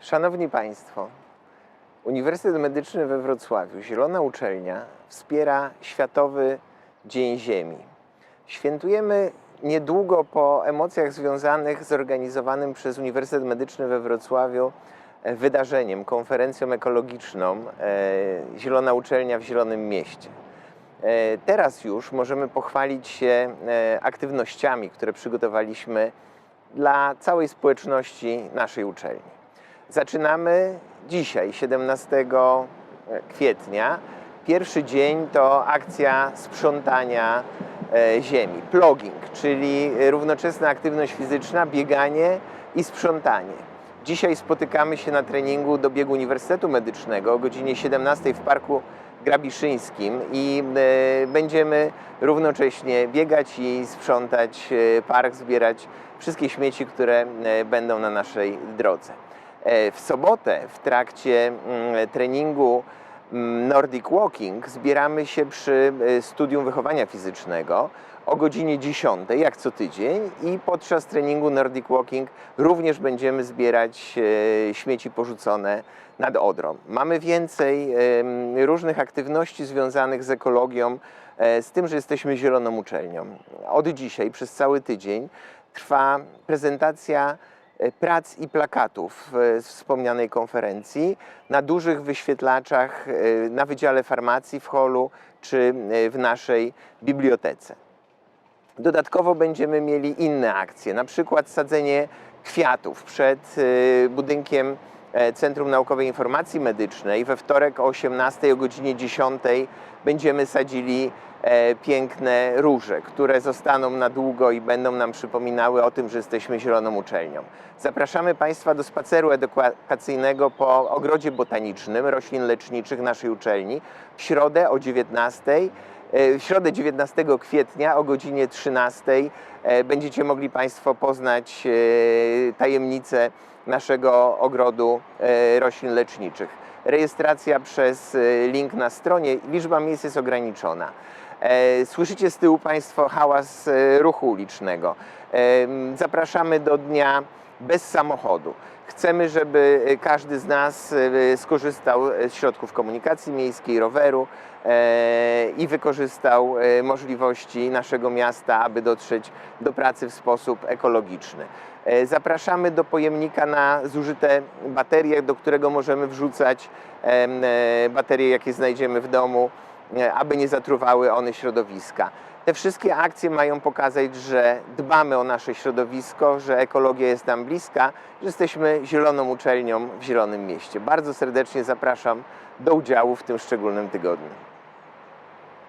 Szanowni Państwo, Uniwersytet Medyczny we Wrocławiu, Zielona Uczelnia, wspiera Światowy Dzień Ziemi. Świętujemy niedługo po emocjach związanych z organizowanym przez Uniwersytet Medyczny we Wrocławiu e, wydarzeniem, konferencją ekologiczną e, Zielona Uczelnia w Zielonym Mieście. E, Teraz już możemy pochwalić się aktywnościami, które przygotowaliśmy dla całej społeczności naszej uczelni. Zaczynamy dzisiaj, 17 kwietnia. Pierwszy dzień to akcja sprzątania e, ziemi, plogging, czyli równoczesna aktywność fizyczna, bieganie i sprzątanie. Dzisiaj spotykamy się na treningu do biegu Uniwersytetu Medycznego o godzinie 17 w Parku Grabiszyńskim i e, będziemy równocześnie biegać i sprzątać e, park, zbierać wszystkie śmieci, które e, będą na naszej drodze. E, W sobotę w trakcie mm, treningu mm, Nordic Walking zbieramy się przy e, Studium Wychowania Fizycznego o godzinie 10, jak co tydzień i podczas treningu Nordic Walking również będziemy zbierać e, śmieci porzucone nad Odrą. Mamy więcej różnych aktywności związanych z ekologią, z tym, że jesteśmy zieloną uczelnią. Od dzisiaj przez cały tydzień trwa prezentacja prac i plakatów e, z wspomnianej konferencji na dużych wyświetlaczach e, na Wydziale Farmacji w holu czy e, w naszej bibliotece. Dodatkowo będziemy mieli inne akcje, na przykład sadzenie kwiatów przed e, budynkiem e, Centrum Naukowej Informacji Medycznej. We wtorek o 18 o godzinie 10 będziemy sadzili e, piękne róże, które zostaną na długo i będą nam przypominały o tym, że jesteśmy zieloną uczelnią. Zapraszamy Państwa do spaceru edukacyjnego po ogrodzie botanicznym roślin leczniczych naszej uczelni w środę o 19. E, W środę 19 kwietnia o godzinie 13 e, będziecie mogli Państwo poznać e, tajemnicę naszego ogrodu roślin leczniczych. Rejestracja przez link na stronie, liczba miejsc jest ograniczona. Słyszycie z tyłu Państwo hałas ruchu ulicznego. Zapraszamy do dnia bez samochodu. Chcemy, żeby e, każdy z nas e, skorzystał z środków komunikacji miejskiej, roweru e, i wykorzystał e, możliwości naszego miasta, aby dotrzeć do pracy w sposób ekologiczny. E, Zapraszamy do pojemnika na zużyte baterie, do którego możemy wrzucać e, baterie, jakie znajdziemy w domu, e, aby nie zatruwały one środowiska. Te wszystkie akcje mają pokazać, że dbamy o nasze środowisko, że ekologia jest nam bliska, że jesteśmy zieloną uczelnią w Zielonym Mieście. Bardzo serdecznie zapraszam do udziału w tym szczególnym tygodniu.